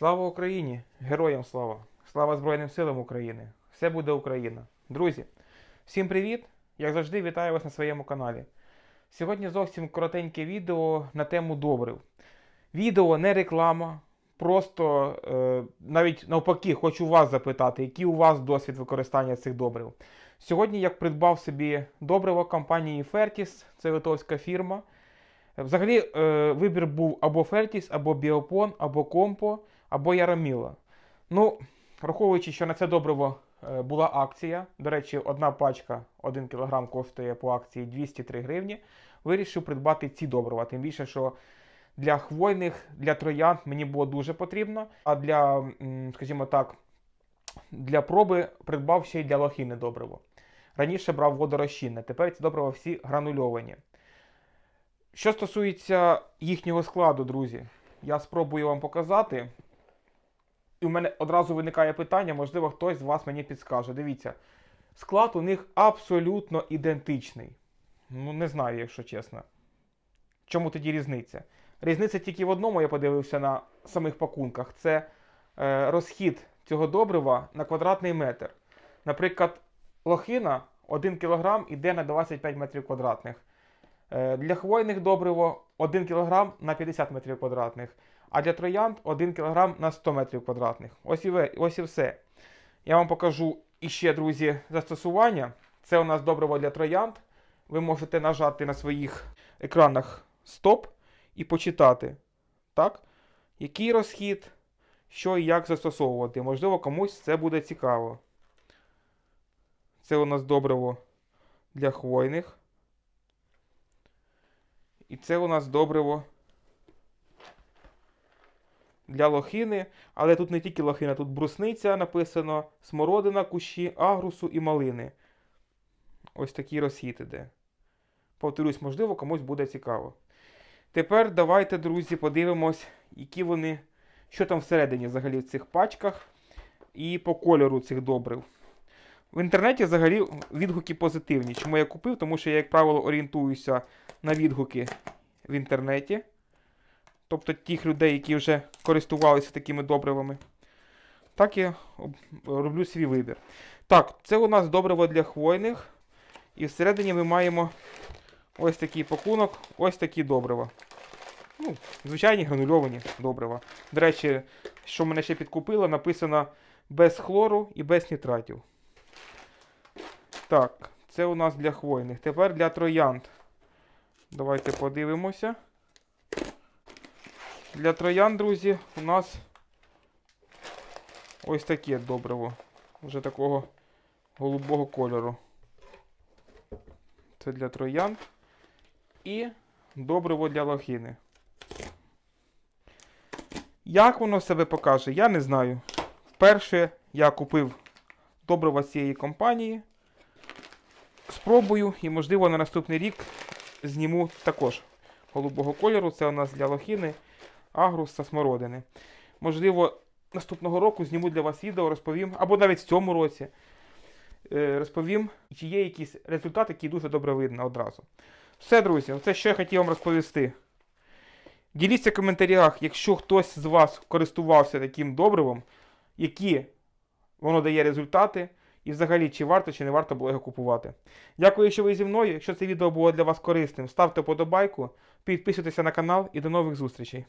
Слава Україні! Героям слава! Слава Збройним силам України! Все буде Україна! Друзі, всім привіт! Як завжди, вітаю вас на своєму каналі. Сьогодні зовсім коротеньке відео на тему добрив. Відео не реклама, просто е, навіть навпаки, хочу вас запитати, який у вас досвід використання цих добрив. Сьогодні я придбав собі добриво компанії Fertis, це литовська фірма. Взагалі, е, вибір був або Фертіс, або Біопон, або Компо, або Яроміла. Ну, враховуючи, що на це добриво е, була акція. До речі, одна пачка 1 кг коштує по акції 203 гривні. Вирішив придбати ці добрива. Тим більше, що для хвойних, для троянд мені було дуже потрібно. А для, скажімо так, для проби придбав ще й для лохини добриво. Раніше брав водорозчинне, тепер ці добрива всі гранульовані. Що стосується їхнього складу, друзі, я спробую вам показати. І у мене одразу виникає питання, можливо, хтось з вас мені підскаже. Дивіться, склад у них абсолютно ідентичний. Ну, не знаю, якщо чесно. Чому тоді різниця? Різниця тільки в одному, я подивився на самих пакунках. Це е, розхід цього добрива на квадратний метр. Наприклад, лохина 1 кг йде на 25 метрів квадратних. Е, Для хвойних добриво 1 кг на 50 метрів квадратних, а для троянд 1 кг на 100 метрів квадратних. Ось і, все. Я вам покажу іще, друзі, застосування. Це у нас добриво для троянд. Ви можете нажати на своїх екранах стоп і почитати, який розхід, що і як застосовувати. Можливо, комусь це буде цікаво. Це у нас добриво для хвойних. І це у нас добриво для лохини. Але тут не тільки лохина, тут брусниця написано, смородина, кущі, агрусу і малини. Ось такий розхід іде. Повторюсь, можливо, комусь буде цікаво. Тепер давайте, друзі, подивимось, які вони, що там всередині взагалі в цих пачках і по кольору цих добрив. В інтернеті взагалі відгуки позитивні. Чому я купив? Тому що я, як правило, орієнтуюся на відгуки в інтернеті. Тобто тих людей, які вже користувалися такими добривами. Так я роблю свій вибір. Так, це у нас добриво для хвойних. І всередині ми маємо ось такий пакунок, ось такі добрива. Ну, звичайні гранульовані добрива. До речі, що мене ще підкупило, написано без хлору і без нітратів. Так, це у нас для хвойних. Тепер для троянд. Давайте подивимося. Для троянд, друзі, у нас ось таке добриво. Вже такого голубого кольору. Це для троянд. І добриво для лохини. Як воно себе покаже, я не знаю. Вперше я купив добриво з цієї компанії. Спробую і, можливо, на наступний рік зніму також голубого кольору. Це у нас для лохини, агрус та смородини. Можливо, наступного року зніму для вас відео, розповім, або навіть в цьому році е, розповім, чи є якісь результати, які дуже добре видно одразу. Все, друзі, це що я хотів вам розповісти. Діліться в коментарях, якщо хтось з вас користувався таким добривом, які воно дає результати, і взагалі, чи варто, чи не варто було його купувати. Дякую, що ви зі мною. Якщо це відео було для вас корисним, ставте подобайку, підписуйтеся на канал і до нових зустрічей.